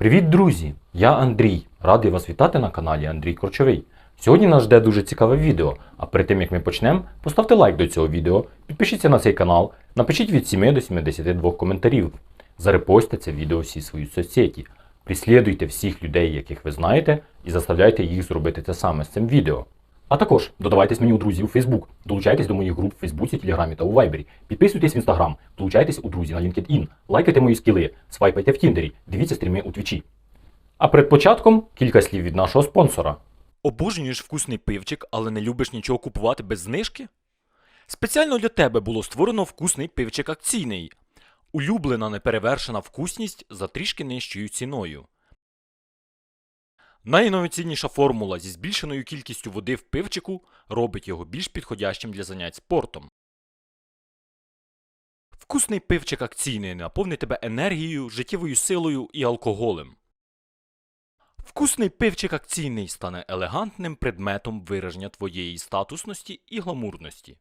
Привіт, друзі! Я Андрій. Радий вас вітати на каналі Андрій Корчовий. Сьогодні нас жде дуже цікаве відео. А перед тим як ми почнемо, поставте лайк до цього відео, підпишіться на цей канал, напишіть від 7 до 72 коментарів. Зарепостьте це відео всі свої соцсеті. Прислідуйте всіх людей, яких ви знаєте, і заставляйте їх зробити те саме з цим відео. А також додавайтесь мені у друзі у Facebook, долучайтесь до моїх груп в Фейсбуці, Телеграмі та у Вайбері, підписуйтесь в Інстаграм, долучайтесь у друзі на LinkedIn, лайкайте мої скіли, свайпайте в Тіндері, дивіться стріми у Твічі. А перед початком кілька слів від нашого спонсора. Обожнюєш вкусний пивчик, але не любиш нічого купувати без знижки? Спеціально для тебе було створено вкусний пивчик акційний. Улюблена неперевершена вкусність за трішки нижчою ціною. Найінноваційніша формула зі збільшеною кількістю води в пивчику робить його більш підходящим для занять спортом. Вкусний пивчик акційний наповнить тебе енергією, життєвою силою і алкоголем. Вкусний пивчик акційний стане елегантним предметом вираження твоєї статусності і гламурності.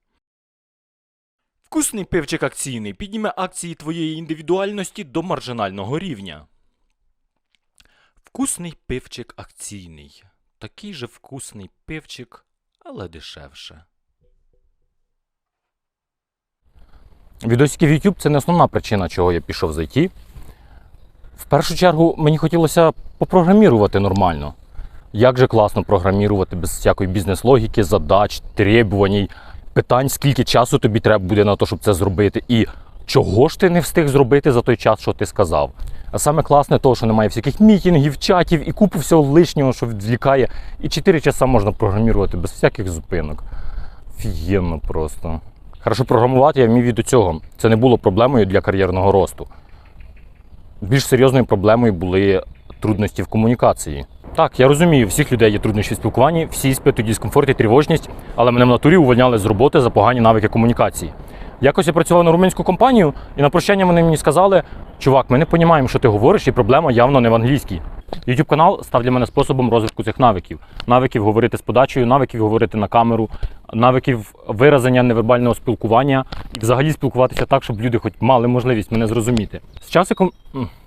Вкусний пивчик акційний підніме акції твоєї індивідуальності до маржинального рівня. Вкусний пивчик акційний. Такий же вкусний пивчик, але дешевше. Відосики в YouTube це не основна причина, чого я пішов з IT. В першу чергу мені хотілося попрограмірувати нормально. Як же класно програмірувати без всякої бізнес-логіки, задач, требувань, питань, скільки часу тобі треба буде на те, щоб це зробити, і чого ж ти не встиг зробити за той час, що ти сказав. А саме класне того, що немає всяких мітінгів, чатів і купу всього лишнього, що відвлікає. І 4 часа можна програмірувати без всяких зупинок. Офігенно просто. Хорошо програмувати я вмів і до цього. Це не було проблемою для кар'єрного росту. Більш серйозною проблемою були трудності в комунікації. Так, я розумію, у всіх людей є труднощі в спілкуванні, всі іспитують дискомфорт і тривожність, але мене в натурі увольняли з роботи за погані навики комунікації. Якось я працював на румунську компанію, і на прощання вони мені сказали: чувак, ми не розуміємо, що ти говориш, і проблема явно не в англійській. YouTube канал став для мене способом розвитку цих навиків: навиків говорити з подачею, навиків говорити на камеру, навиків виразення невербального спілкування і взагалі спілкуватися так, щоб люди хоч мали можливість мене зрозуміти. З часиком.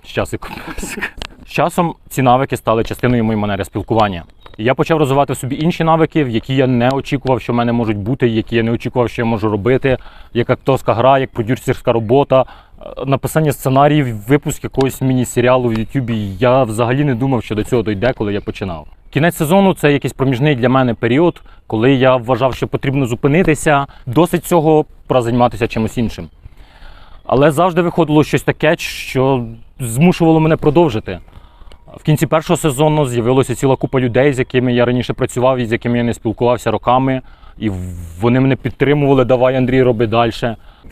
З часиком. З часом ці навики стали частиною моєї манери спілкування. Я почав розвивати в собі інші навики, які я не очікував, що в мене можуть бути, які я не очікував, що я можу робити, як акторська гра, як продюсерська робота, написання сценаріїв, випуск якогось міні-серіалу в Ютубі. Я взагалі не думав, що до цього дойде, коли я починав. Кінець сезону це якийсь проміжний для мене період, коли я вважав, що потрібно зупинитися, досить цього пора займатися чимось іншим. Але завжди виходило щось таке, що змушувало мене продовжити. В кінці першого сезону з'явилася ціла купа людей, з якими я раніше працював і з якими я не спілкувався роками. І вони мене підтримували, давай Андрій, роби далі.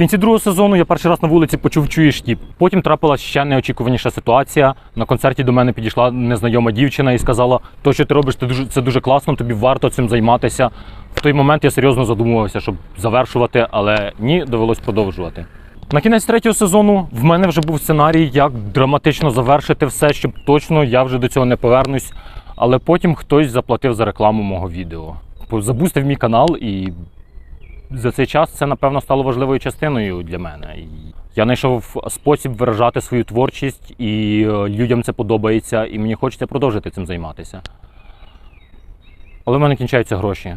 Кінці другого сезону я перший раз на вулиці почув чуєш тіп. Потім трапилася ще неочікуваніша ситуація. На концерті до мене підійшла незнайома дівчина і сказала: то, що ти робиш, це дуже, це дуже класно, тобі варто цим займатися. В той момент я серйозно задумувався, щоб завершувати, але ні, довелось продовжувати. На кінець третього сезону в мене вже був сценарій, як драматично завершити все, щоб точно я вже до цього не повернусь. Але потім хтось заплатив за рекламу мого відео. Забустив мій канал, і за цей час це, напевно, стало важливою частиною для мене. Я знайшов спосіб виражати свою творчість, і е, людям це подобається, і мені хочеться продовжити цим займатися. Але в мене кінчаються гроші.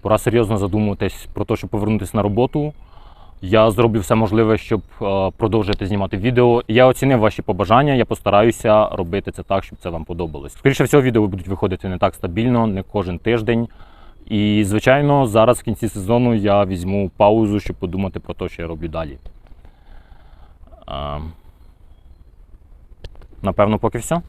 Пора серйозно задумуватись про те, щоб повернутися на роботу. Я зроблю все можливе, щоб е, продовжити знімати відео. Я оцінив ваші побажання. Я постараюся робити це так, щоб це вам подобалось. Скоріше всього, відео будуть виходити не так стабільно, не кожен тиждень. І, звичайно, зараз в кінці сезону я візьму паузу, щоб подумати про те, що я роблю далі. Е, Напевно, поки все.